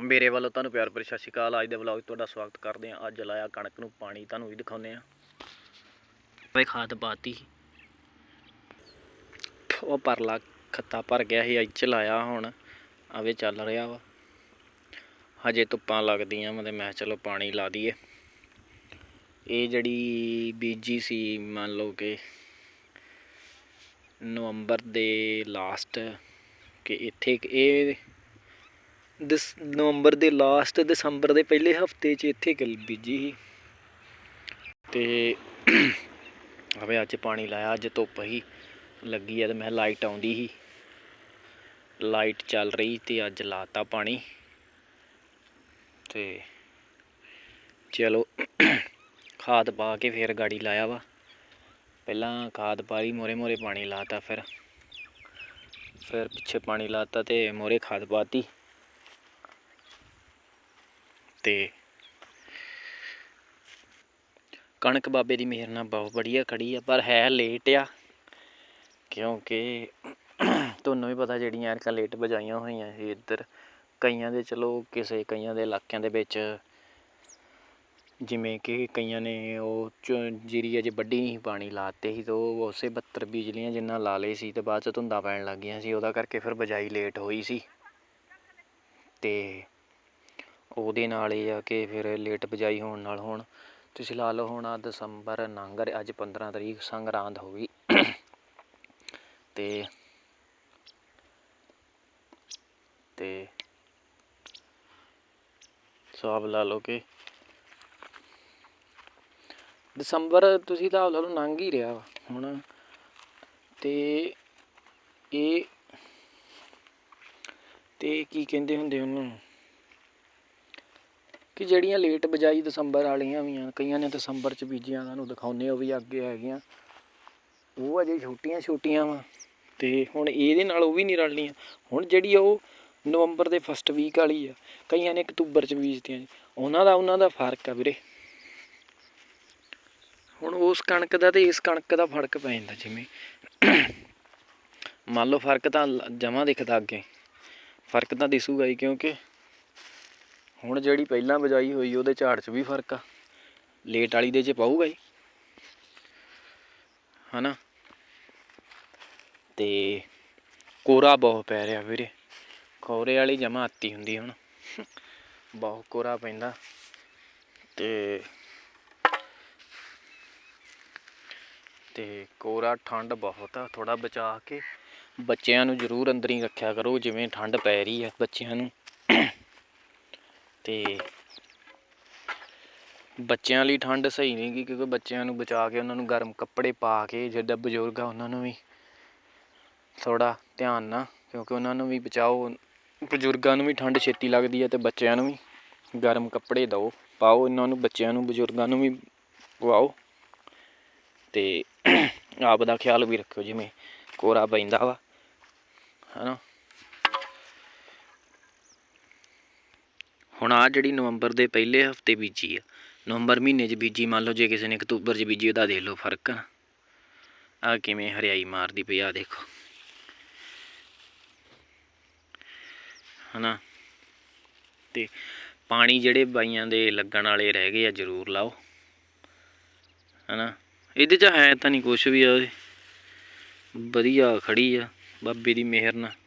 ਮੇਰੇ ਵੱਲੋਂ ਤੁਹਾਨੂੰ ਪਿਆਰ ਭਰੀ ਸਤਿ ਸ਼੍ਰੀ ਅਕਾਲ। ਅੱਜ ਦੇ ਵਲੌਗ 'ਚ ਤੁਹਾਡਾ ਸਵਾਗਤ ਕਰਦੇ ਹਾਂ। ਅੱਜ ਲਾਇਆ ਕਣਕ ਨੂੰ ਪਾਣੀ, ਤੁਹਾਨੂੰ ਵੀ ਦਿਖਾਉਂਦੇ ਹਾਂ। ਵੇ ਖਾਦ ਪਾਤੀ। ਉਹ ਪਰਲਾ ਖੱਤਾ ਭਰ ਗਿਆ ਸੀ, ਅੱਜ ਲਾਇਆ ਹੁਣ। ਆਵੇ ਚੱਲ ਰਿਹਾ ਵਾ। ਹਜੇ ਧੁੱਪਾਂ ਲੱਗਦੀਆਂ ਵਾ ਮੈਂ ਚਲੋ ਪਾਣੀ ਲਾ ਦਈਏ। ਇਹ ਜਿਹੜੀ ਬੀਜੀ ਸੀ, ਮੰਨ ਲਓ ਕਿ ਨਵੰਬਰ ਦੇ ਲਾਸਟ ਕਿ ਇੱਥੇ ਇੱਕ ਇਹ ਦਸ, ਨਵੰਬਰ ਦੇ ਲਾਸਟ ਦਸੰਬਰ ਦੇ ਪਹਿਲੇ ਹਫ਼ਤੇ 'ਚ ਇੱਥੇ ਗੱਲ ਬੀਜੀ ਸੀ। ਤੇ ਆਵੇ ਅੱਜ ਪਾਣੀ ਲਾਇਆ, ਅੱਜ ਧੁੱਪ ਹੀ ਲੱਗੀ ਆ ਤੇ ਮੈਂ ਲਾਈਟ ਆਉਂਦੀ ਸੀ। ਲਾਈਟ ਚੱਲ ਰਹੀ ਤੇ ਅੱਜ ਲਾਤਾ ਪਾਣੀ। ਤੇ ਚਲੋ, ਖਾਦ ਪਾ ਕੇ ਫਿਰ ਗਾੜੀ ਲਾਇਆ ਵਾ। ਪਹਿਲਾਂ ਖਾਦ ਪਾਈ ਮੋਰੇ ਮੋਰੇ ਪਾਣੀ ਲਾਤਾ ਫਿਰ। ਫਿਰ ਪਿੱਛੇ ਪਾਣੀ ਲਾਤਾ ਤੇ ਮੋਰੇ ਖਾਦ ਪਾਤੀ ਤੇ ਕਣਕ ਬਾਬੇ ਦੀ ਮਿਹਰ ਨਾਲ ਬਹੁਤ ਵਧੀਆ ਖੜੀ ਆ ਪਰ ਹੈ ਲੇਟ ਆ ਕਿਉਂਕਿ ਤੁਹਾਨੂੰ ਵੀ ਪਤਾ ਜਿਹੜੀਆਂ ਐਰਕਾਂ ਲੇਟ ਬਜਾਈਆਂ ਹੋਈਆਂ ਸੀ ਇੱਧਰ ਕਈਆਂ ਦੇ ਚਲੋ ਕਿਸੇ ਕਈਆਂ ਦੇ ਇਲਾਕਿਆਂ ਦੇ ਵਿੱਚ ਜਿਵੇਂ ਕਿ ਕਈਆਂ ਨੇ ਉਹ ਚ- ਜੀਰੀ ਅਜੇ ਵੱਢੀ ਨਹੀਂ ਸੀ, ਪਾਣੀ ਲਾਤੇ ਸੀ ਤੇ ਉਹ ਉਸੇ 72 ਬਿਜਲੀਆਂ ਜਿੰਨਾ ਲਾ ਲਈ ਸੀ ਤੇ ਬਾਅਦ ਚ ਧੁੰਦਾਂ ਪੈਣ ਲੱਗ ਗਈਆਂ ਸੀ ਉਹਦਾ ਕਰਕੇ ਫਿਰ ਬਜਾਈ ਲੇਟ ਹੋਈ ਸੀ। ਤੇ ਉਹਦੇ ਨਾਲ ਇਹ ਆ ਕਿ ਫਿਰ ਲੇਟ ਬਿਜਾਈ ਹੋਣ ਨਾਲ ਹੁਣ। ਤੁਸੀਂ ਲਾ ਲਓ ਹੁਣ ਆ ਦਸੰਬਰ ਲੰਘ ਰਿਹਾ ਅੱਜ 15 ਤਰੀਕ ਸੰਗਰਾਂਦ ਹੋ ਗਈ। ਤੇ ਤੇ ਹਿਸਾਬ ਲਾ ਲਓ ਕਿ ਦਸੰਬਰ ਤੁਸੀਂ ਤਾਂ ਲਾ ਲਓ ਲੰਘ ਹੀ ਰਿਹਾ ਵਾ ਹੁਣ। ਤੇ ਇਹ ਤੇ ਕੀ ਕਹਿੰਦੇ ਹੁੰਦੇ ਉਹਨੂੰ? ਕਿ ਜਿਹੜੀਆਂ ਲੇਟ ਬਜਾਈ ਦਸੰਬਰ ਵਾਲੀਆਂ ਵੀ ਆ, ਕਈਆਂ ਨੇ ਦਸੰਬਰ ਚ ਬੀਜੀਆਂ ਤੁਹਾਨੂੰ ਦਿਖਾਉਂਦੇ ਉਹ ਵੀ ਅੱਗੇ ਹੈਗੀਆਂ। ਉਹ ਅਜੇ ਛੋਟੀਆਂ ਛੋਟੀਆਂ ਵਾ ਤੇ ਹੁਣ ਇਹਦੇ ਨਾਲ ਉਹ ਵੀ ਨਹੀਂ ਰਲਣੀਆਂ। ਹੁਣ ਜਿਹੜੀ ਉਹ ਨਵੰਬਰ ਦੇ ਫਸਟ ਵੀਕ ਵਾਲੀ ਆ, ਕਈਆਂ ਨੇ ਅਕਤੂਬਰ ਚ ਬੀਜਤੀਆਂ ਉਹਨਾਂ ਦਾ ਉਹਨਾਂ ਦਾ ਫ਼ਰਕ ਆ ਵੀਰੇ। ਹੁਣ ਉਸ ਕਣਕ ਦਾ ਤੇ ਇਸ ਕਣਕ ਦਾ ਫ਼ਰਕ ਪੈ ਜਾਂਦਾ ਜਿਵੇਂ। ਮੰਨ ਲਓ ਫ਼ਰਕ ਤਾਂ ਜਮਾ ਦਿਖਦਾ ਅੱਗੇ। ਫ਼ਰਕ ਤਾਂ ਦਿਸੂਗਾ ਹੀ ਕਿਉਂਕਿ ਹੁਣ ਜਿਹੜੀ ਪਹਿਲਾਂ ਬਜਾਈ ਹੋਈ, ਉਹਦੇ ਝਾੜ 'ਚ ਵੀ ਫ਼ਰਕ ਆ। ਲੇਟ ਵਾਲੀ ਦੇ 'ਚ ਪਾਊਗਾ ਹੀ ਹਨਾ? ਤੇ ਕੋਰਾ ਬਹੁਤ ਪੈ ਰਿਹਾ ਵੀਰੇ। ਕੋਰੇ ਵਾਲੀ ਜਮਾ ਆਤੀ ਹੁੰਦੀ ਹੁਣ। ਬਹੁਤ ਕੋਰਾ ਪੈਂਦਾ। ਤੇ ਤੇ ਕੋਰਾ ਠੰਡ ਬਹੁਤ ਆ ਥੋੜਾ ਬਚਾ ਕੇ ਬੱਚਿਆਂ ਨੂੰ ਜ਼ਰੂਰ ਅੰਦਰ ਹੀ ਰੱਖਿਆ ਕਰੋ, ਜਿਵੇਂ ਠੰਡ ਪੈ ਰਹੀ ਆ ਬੱਚਿਆਂ ਨੂੰ। ਤੇ ਬੱਚਿਆਂ ਲਈ ਠੰਡ ਸਹੀ ਨਹੀਂ ਗੀ, ਕਿਉਂਕਿ ਬੱਚਿਆਂ ਨੂੰ ਬਚਾ ਕੇ ਉਹਨਾਂ ਨੂੰ ਗਰਮ ਕੱਪੜੇ ਪਾ ਕੇ, ਜਿੱਦਾਂ ਬਜ਼ੁਰਗ ਆ ਉਹਨਾਂ ਨੂੰ ਵੀ ਥੋੜਾ ਧਿਆਨ ਨਾਲ, ਕਿਉਂਕਿ ਉਹਨਾਂ ਨੂੰ ਵੀ ਬਚਾਓ, ਬਜ਼ੁਰਗਾਂ ਨੂੰ ਵੀ ਠੰਡ ਛੇਤੀ ਲੱਗਦੀ ਹੈ ਤੇ ਬੱਚਿਆਂ ਨੂੰ ਵੀ ਗਰਮ ਕੱਪੜੇ ਦਿਓ, ਪਾਓ ਇਹਨਾਂ ਨੂੰ, ਬੱਚਿਆਂ ਨੂੰ, ਬਜ਼ੁਰਗਾਂ ਨੂੰ ਵੀ ਪਵਾਓ ਤੇ ਆਪ ਦਾ ਖਿਆਲ ਵੀ ਰੱਖਿਓ ਜਿਵੇਂ ਕੋਰਾ ਪੈਂਦਾ ਵਾ, ਹਨਾ। ਹੁਣ ਆ ਜਿਹੜੀ ਨਵੰਬਰ ਦੇ ਪਹਿਲੇ ਹਫ਼ਤੇ ਬੀਜੀ ਆ, ਨਵੰਬਰ ਮਹੀਨੇ 'ਚ ਬੀਜੀ, ਮੰਨ ਲਓ ਜੇ ਕਿਸੇ ਨੇ ਅਕਤੂਬਰ 'ਚ ਬੀਜੀ, ਉਹਦਾ ਦੇਖ ਲਓ ਫ਼ਰਕ ਆ ਆ ਕਿਵੇਂ ਹਰਿਆਈ ਮਾਰਦੀ ਪਈ ਆ ਦੇਖੋ। ਹਨਾ? ਤੇ ਪਾਣੀ ਜਿਹੜੇ ਬਾਈਆਂ ਦੇ ਲੱਗਣ ਵਾਲੇ ਰਹਿ ਗਏ ਆ, ਜ਼ਰੂਰ ਲਾਓ। ਹਨਾ? ਇਹਦੇ 'ਚ ਹੈ ਤਾਂ ਨਹੀਂ ਕੁਛ ਵੀ ਆ ਉਹਦੇ। ਵਧੀਆ ਖੜੀ ਆ, ਬਾਬੇ ਦੀ ਮਿਹਰ ਨਾਲ।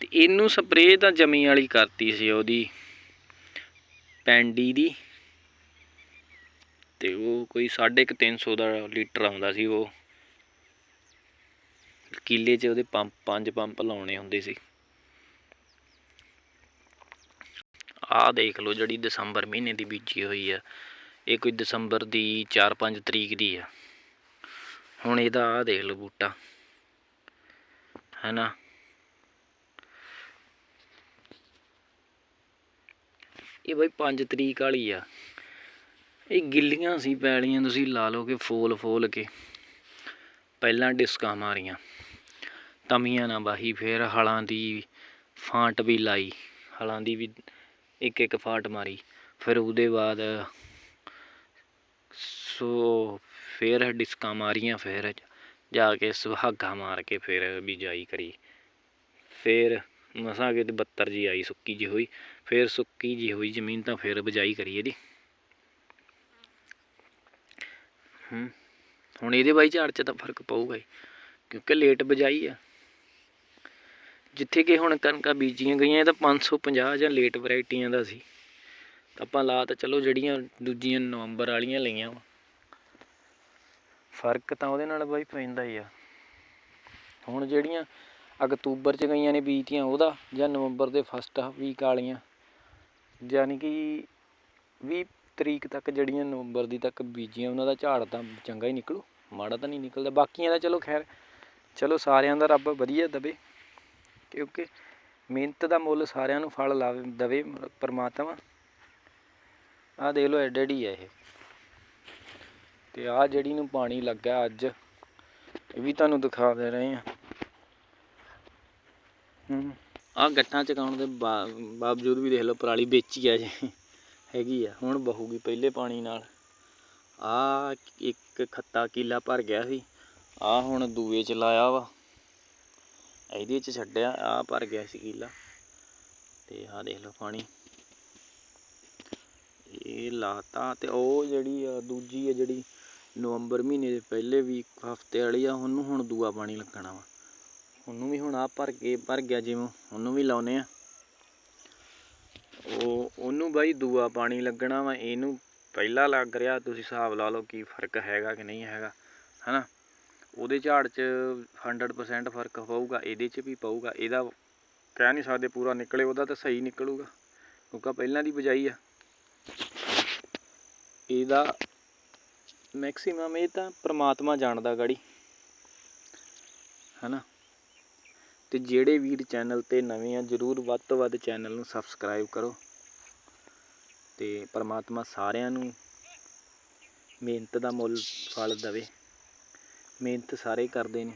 ਤੇ ਇਹਨੂੰ ਸਪਰੇਅ ਤਾਂ ਜਮੀ ਵਾਲੀ ਕਰਤੀ ਸੀ ਉਹਦੀ, ਪੈਂਡੀ ਦੀ। ਤੇ ਉਹ ਕੋਈ 350 ਦਾ ਲੀਟਰ ਆਉਂਦਾ ਸੀ ਉਹ। ਕਿੱਲੇ 'ਚ ਉਹਦੇ ਪੰਪ, ਪੰਜ ਪੰਪ ਲਾਉਣੇ ਹੁੰਦੇ ਸੀ। ਆਹ ਦੇਖ ਲਓ ਜਿਹੜੀ ਦਸੰਬਰ ਮਹੀਨੇ ਦੀ ਬੀਜੀ ਹੋਈ ਆ। ਇਹ ਕੋਈ ਦਸੰਬਰ ਦੀ 4-5 ਤਰੀਕ ਦੀ ਆ। ਹੁਣ ਇਹਦਾ ਆਹ ਦੇਖ ਲਓ ਬੂਟਾ। ਹੈਨਾ? ਇਹ ਬਾਈ 5 ਤਰੀਕ ਵਾਲੀ ਆ। ਇਹ ਗਿੱਲੀਆਂ ਸੀ, ਪੈਲੀਆਂ ਤੁਸੀਂ ਲਾ ਲਓ ਕਿ ਫੋਲ ਫੋਲ ਕੇ। ਪਹਿਲਾਂ ਡਿਸਕਾਂ ਮਾਰੀਆਂ। ਤਮੀਆਂ ਨਾ ਬਾਹੀ, ਫਿਰ ਹਲਾਂ ਦੀ ਫਾਂਟ ਵੀ ਲਾਈ। ਹਲਾਂ ਦੀ ਵੀ ਇੱਕ ਇੱਕ ਫਾਂਟ ਮਾਰੀ। ਫਿਰ ਉਹਦੇ ਬਾਅਦ ਸੋ ਫਿਰ ਡਿਸਕਾਂ ਮਾਰੀਆਂ, ਫਿਰ ਜਾ ਕੇ ਸੁਹਾਗਾ ਮਾਰ ਕੇ ਫਿਰ ਬਿਜਾਈ ਕਰੀ। ਫਿਰ ਮਸਾਂ ਕਿ 72 ਜੀ ਆਈ, ਸੁੱਕੀ ਜੀ ਹੋਈ। ਫਿਰ ਸੁੱਕੀ ਜੀ ਹੋਈ ਜ਼ਮੀਨ ਤਾਂ ਫਿਰ ਬਜਾਈ ਕਰੀਏ ਦੀ ਹੂੰ, ਹੁਣ ਇਹਦੇ ਬਾਈ ਝਾੜ 'ਚ ਤਾਂ ਫ਼ਰਕ ਪਊਗਾ ਹੀ, ਕਿਉਂਕਿ ਲੇਟ ਬਜਾਈ ਆ। ਜਿੱਥੇ ਕਿ ਹੁਣ ਕਣਕਾਂ ਬੀਜੀਆਂ ਗਈਆਂ, ਇਹ ਤਾਂ 550 ਜਾਂ ਲੇਟ ਵੈਰਾਈਟੀਆਂ ਦਾ ਸੀ। ਆਪਾਂ ਲਾ ਤਾਂ ਚਲੋ ਜਿਹੜੀਆਂ ਦੂਜੀਆਂ ਨਵੰਬਰ ਵਾਲੀਆਂ ਲਈਆਂ ਵਾ। ਫ਼ਰਕ ਤਾਂ ਉਹਦੇ ਨਾਲ ਬਾਈ ਪੈਂਦਾ ਹੀ ਆ। ਹੁਣ ਜਿਹੜੀਆਂ ਅਕਤੂਬਰ ਚ ਗਈਆਂ ਨੇ ਬੀਜਤੀਆਂ, ਉਹਦਾ ਜਾਂ ਨਵੰਬਰ ਦੇ ਫਸਟ ਵੀਕ ਵਾਲੀਆਂ ਯਾਨੀ ਕਿ ਵੀਹ ਤਰੀਕ ਤੱਕ ਜਿਹੜੀਆਂ ਨਵੰਬਰ ਦੀ ਤੱਕ ਬੀਜੀਆਂ, ਉਹਨਾਂ ਦਾ ਝਾੜ ਤਾਂ ਚੰਗਾ ਹੀ ਨਿਕਲੂ। ਮਾੜਾ ਤਾਂ ਨਹੀਂ ਨਿਕਲਦਾ। ਬਾਕੀਆਂ ਦਾ ਚਲੋ ਖੈਰ, ਚਲੋ ਸਾਰਿਆਂ ਦਾ ਰੱਬ ਵਧੀਆ ਦਵੇ, ਕਿਉਂਕਿ ਮਿਹਨਤ ਦਾ ਮੁੱਲ ਸਾਰਿਆਂ ਨੂੰ ਫਲ ਲਾਵੇ, ਦਵੇ ਪਰਮਾਤਮਾ। ਆਹ ਦੇਖ ਲਓ ਐਡੇ ਹੀ ਹੈ ਇਹ। ਤੇ ਆਹ ਜਿਹੜੀ ਨੂੰ ਪਾਣੀ ਲੱਗਾ ਅੱਜ, ਇਹ ਵੀ ਤੁਹਾਨੂੰ ਦਿਖਾ ਦੇ ਰਹੇ ਆ ਹੂੰ। ਆਹ ਗੱਠਾਂ ਚਕਾਉਣ ਦੇ ਬਾਵਜੂਦ ਵੀ ਦੇਖ ਲਓ ਪਰਾਲੀ ਵੇਚੀ ਆ ਜੇ, ਹੈਗੀ ਆ, ਹੁਣ ਬਹੂਗੀ ਪਹਿਲੇ ਪਾਣੀ ਨਾਲ। ਆ ਇੱਕ ਖੱਤਾ ਕੀਲਾ ਭਰ ਗਿਆ ਸੀ, ਆ ਹੁਣ ਦੂਏ ਚ ਲਾਇਆ ਵਾ। ਇਹਦੇ ਚ ਛੱਡਿਆ, ਆ ਭਰ ਗਿਆ ਸੀ ਕੀਲਾ। ਤੇ ਆ ਦੇਖ ਲਓ ਪਾਣੀ। ਇਹ ਲਾਤਾ ਤੇ ਉਹ ਜਿਹੜੀ ਆ, ਦੂਜੀ ਆ ਜਿਹੜੀ ਨਵੰਬਰ ਮਹੀਨੇ ਦੇ ਪਹਿਲੇ ਵੀ ਹਫ਼ਤੇ ਵਾਲੀ ਆ, ਉਹਨੂੰ ਹੁਣ ਦੂਆ ਪਾਣੀ ਲੱਗਣਾ ਵਾ। ਉਹਨੂੰ ਵੀ ਹੁਣ ਆ ਭਰ ਕੇ ਭਰ ਗਿਆ ਜਿਵੇਂ ਉਹਨੂੰ ਵੀ ਲਾਉਨੇ ਆ। ਉਹ, ਉਹਨੂੰ ਬਾਈ ਦੂਆ ਪਾਣੀ ਲੱਗਣਾ ਵਾ, ਇਹਨੂੰ ਪਹਿਲਾ ਲੱਗ ਰਿਹਾ, ਤੁਸੀਂ ਹਿਸਾਬ ਲਾ ਲਓ ਕੀ ਫ਼ਰਕ ਹੈਗਾ ਕਿ ਨਹੀਂ ਹੈਗਾ, ਹਨਾ? ਉਹਦੇ ਝਾੜ 'ਚ 100% ਫ਼ਰਕ ਪਊਗਾ, ਇਹਦੇ 'ਚ ਵੀ ਪਊਗਾ, ਇਹਦਾ ਕਹਿ ਨਹੀਂ ਸਕਦੇ ਪੂਰਾ ਨਿਕਲੇ, ਉਹਦਾ ਤਾਂ ਸਹੀ ਨਿਕਲੂਗਾ, ਕਿਉਂਕਿ ਪਹਿਲਾਂ ਦੀ ਬਜਾਈ ਆ। ਇਹਦਾ ਮੈਕਸਿਮਮ ਇਹ ਤਾਂ ਪ੍ਰਮਾਤਮਾ ਜਾਣਦਾ ਗਾੜੀ, ਹਨਾ? ਤੇ ਜਿਹੜੇ ਵੀਰ ਚੈਨਲ ਤੇ ਨਵੇਂ ਆ, ਜਰੂਰ ਵੱਧ ਤੋਂ ਵੱਧ ਚੈਨਲ ਨੂੰ ਸਬਸਕ੍ਰਾਈਬ ਕਰੋ। ਤੇ ਪਰਮਾਤਮਾ ਸਾਰਿਆਂ ਨੂੰ ਮਿਹਨਤ ਦਾ ਮੁੱਲ ਫਲ ਦੇਵੇ। ਮਿਹਨਤ ਸਾਰੇ ਕਰਦੇ ਨੇ।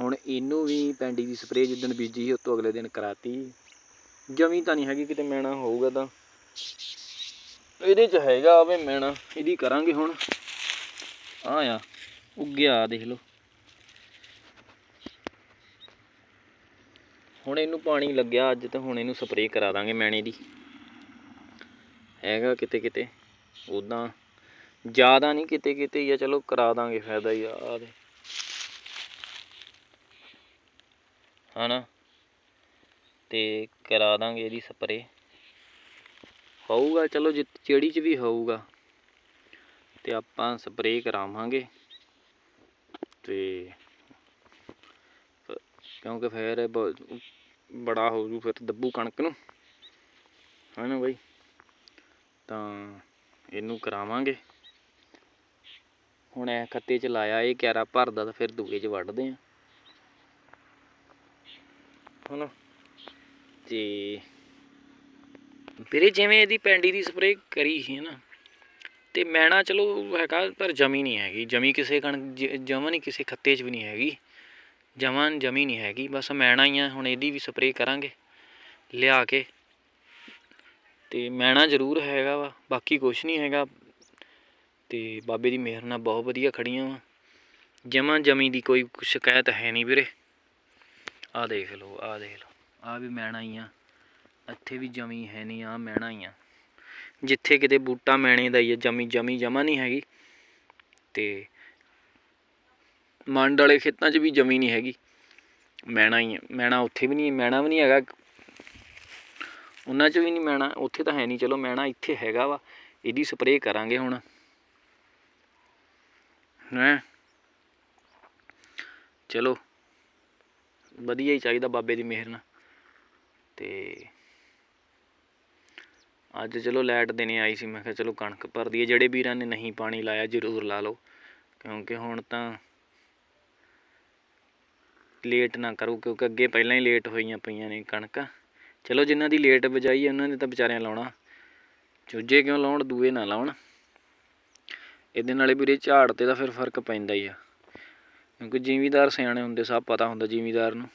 ਹੁਣ ਇਹਨੂੰ ਵੀ ਪੈਂਡੀ ਦੀ ਸਪਰੇਅ ਜਿੱਦਣ ਬੀਜੀ ਸੀ ਉਸ ਤੋਂ ਅਗਲੇ ਦਿਨ ਕਰਾਤੀ। ਜਮੀ ਤਾਂ ਨਹੀਂ ਹੈਗੀ, ਕਿਤੇ ਮੈਣਾ ਹੋਊਗਾ ਤਾਂ। ਇਹਦੇ ਚ ਹੈਗਾ ਆਵੇ ਮੈਣਾ ਇਹਦੀ ਕਰਾਂਗੇ ਹੁਣ। ਆ ਆ ਉੱਗਿਆ ਦੇਖ ਲਓ। ਹੁਣ ਇਹਨੂੰ ਪਾਣੀ ਲੱਗਿਆ, ਅੱਜ ਤਾਂ ਹੁਣ ਇਹਨੂੰ ਸਪਰੇਅ ਕਰਾ ਦਾਂਗੇ ਮੈਣੇ ਦੀ। ਹੈਗਾ ਕਿਤੇ ਕਿਤੇ ਉਦਾਂ ਜ਼ਿਆਦਾ ਨਹੀਂ ਕਿਤੇ ਕਿਤੇ ਹੀ ਆ, ਚਲੋ ਕਰਾ ਦਾਂਗੇ ਫਾਇਦਾ ਹੀ ਆ ਆਹ ਦੇ। ਹਨਾ? ਤੇ ਕਰਾ ਦਾਂਗੇ ਇਹਦੀ ਸਪਰੇਅ ਹੋਊਗਾ, ਚਲੋ ਜਿ- ਜਿਹੜੀ ਚ ਵੀ ਹੋਊਗਾ। ਤੇ ਆਪਾਂ ਸਪਰੇਅ ਕਰਾਵਾਂਗੇ। ਤੇ ਕਿਉਂਕਿ ਫਿਰ ਇਹ ਬ- ਬੜਾ ਹੋ ਜੂ ਫਿਰ ਦੱਬੂ ਕਣਕ ਨੂੰ। ਹਨਾ ਬਾਈ? ਤਾਂ ਇਹਨੂੰ ਕਰਾਵਾਂਗੇ। ਹੁਣ ਇਹ ਖੱਤੇ ਚ ਲਾਇਆ, ਇਹ ਕਿਆਰਾ ਭਰਦਾ ਤਾਂ ਫਿਰ ਦੂਏ ਚ ਵੱਢਦੇ ਆ। ਹਨਾ? ਤੇ ਵੀਰੇ ਜਿਵੇਂ ਇਹਦੀ ਪੈਂਡੀ ਦੀ ਸਪਰੇਅ ਕਰੀ ਸੀ ਨਾ? ਤੇ ਮੈਣਾ ਚਲੋ ਹੈਗਾ, ਪਰ ਜਮੀ ਨਹੀਂ ਹੈਗੀ। ਜਮੀ ਕਿਸੇ ਕਣ ਜਮਾ ਨਹੀਂ ਕਿਸੇ ਖੱਤੇ 'ਚ ਵੀ ਨਹੀਂ ਹੈਗੀ। ਜਮਾਂ ਜਮੀ ਨਹੀਂ ਹੈਗੀ, ਬਸ ਮੈਣਾ ਹੀ ਆ, ਹੁਣ ਇਹਦੀ ਵੀ ਸਪਰੇਅ ਕਰਾਂਗੇ, ਲਿਆ ਕੇ। ਤੇ ਮੈਣਾ ਜ਼ਰੂਰ ਹੈਗਾ ਵਾ, ਬਾਕੀ ਕੁਛ ਨਹੀਂ ਹੈਗਾ। ਤੇ ਬਾਬੇ ਦੀ ਮਿਹਰ ਨਾਲ ਬਹੁਤ ਵਧੀਆ ਖੜੀਆਂ ਵਾ। ਜਮਾਂ ਜਮੀ ਦੀ ਕੋਈ ਸ਼ਿਕਾਇਤ ਹੈ ਨਹੀਂ ਵੀਰੇ। ਆ ਦੇਖ ਲਓ, ਆ ਦੇਖ ਲਓ। ਆਹ ਵੀ ਮੈਣਾ ਹੀ ਆ, ਇੱਥੇ ਵੀ ਜਮੀ ਹੈ ਨਹੀਂ, ਆ ਮੈਣਾ ਹੀ ਆ। ਜਿੱਥੇ ਕਿਤੇ ਬੂਟਾ ਮੈਣੇ ਦਾ ਹੀ ਆ, ਜਮੀ ਜਮੀ ਜਮਾ ਨਹੀਂ ਹੈਗੀ। ਤੇ ਮੰਡ ਵਾਲੇ ਖੇਤਾਂ 'ਚ ਵੀ ਜਮੀ ਨਹੀਂ ਹੈਗੀ। ਮੈਣਾ ਹੀ ਮੈਣਾ ਉੱਥੇ ਵੀ ਨਹੀਂ, ਮੈਣਾ ਵੀ ਨਹੀਂ ਹੈਗਾ। ਉਹਨਾਂ 'ਚ ਵੀ ਨਹੀਂ ਮੈਣਾ, ਉੱਥੇ ਤਾਂ ਹੈ ਨਹੀਂ। ਚਲੋ ਮੈਣਾ ਇੱਥੇ ਹੈਗਾ ਵਾ, ਇਹਦੀ ਸਪਰੇਅ ਕਰਾਂਗੇ ਹੁਣ। ਹੈਂ? ਚਲੋ, ਵਧੀਆ ਹੀ ਚਾਹੀਦਾ ਬਾਬੇ ਦੀ ਮਿਹਰ ਨਾਲ। ਤੇ ਅੱਜ ਚਲੋ ਲਾਈਟ ਦੇਣੇ ਆਈ ਸੀ, ਮੈਂ ਕਿਹਾ ਚਲੋ ਕਣਕ ਭਰਦੀ ਹੈ ਜਿਹੜੇ ਵੀਰਾਂ ਨੇ ਨਹੀਂ ਪਾਣੀ ਲਾਇਆ, ਜ਼ਰੂਰ ਲਾ ਲਓ। ਕਿਉਂਕਿ ਹੁਣ ਤਾਂ ਲੇਟ ਨਾ ਕਰੋ, ਕਿਉਂਕਿ ਅੱਗੇ ਪਹਿਲਾਂ ਹੀ ਲੇਟ ਹੋਈਆਂ ਪਈਆਂ ਨੇ ਕਣਕਾਂ। ਚਲੋ, ਜਿਨ੍ਹਾਂ ਦੀ ਲੇਟ ਬਜਾਈ ਹੈ ਉਹਨਾਂ ਨੇ ਤਾਂ ਵਿਚਾਰਿਆਂ ਲਾਉਣਾ। ਚੂਜੇ ਕਿਉਂ ਲਾਉਣ, ਦੂਏ ਨਾ ਲਾਉਣ। ਇਹਦੇ ਨਾਲੇ ਵੀਰੇ ਝਾੜ ਤੇ ਤਾਂ ਫਿਰ ਫ਼ਰਕ ਪੈਂਦਾ ਹੀ ਆ। ਕਿਉਂਕਿ ਜ਼ਿਮੀਦਾਰ ਸਿਆਣੇ ਹੁੰਦੇ, ਸਭ ਪਤਾ ਹੁੰਦਾ ਜ਼ਿਮੀਦਾਰ ਨੂੰ।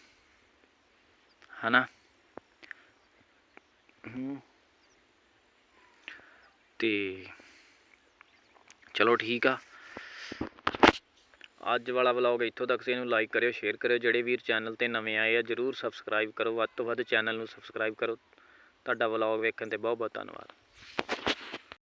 ਹਨਾ? ਹੂੰ। ਤੇ ਚਲੋ ਠੀਕ ਆ। ਅੱਜ ਵਾਲਾ ਵਲੌਗ ਇੱਥੋਂ ਤੱਕ ਸੀ। ਇਹਨੂੰ ਲਾਈਕ ਕਰਿਓ ਸ਼ੇਅਰ ਕਰਿਓ। ਜਿਹੜੇ ਵੀਰ ਚੈਨਲ ਤੇ ਨਵੇਂ ਆਏ ਆ, ਜਰੂਰ ਸਬਸਕ੍ਰਾਈਬ ਕਰੋ। ਵੱਧ ਤੋਂ ਵੱਧ ਚੈਨਲ ਨੂੰ ਸਬਸਕ੍ਰਾਈਬ ਕਰੋ। ਤੁਹਾਡਾ ਵਲੌਗ ਵੇਖਣ ਤੇ ਬਹੁਤ ਬਹੁਤ ਧੰਨਵਾਦ।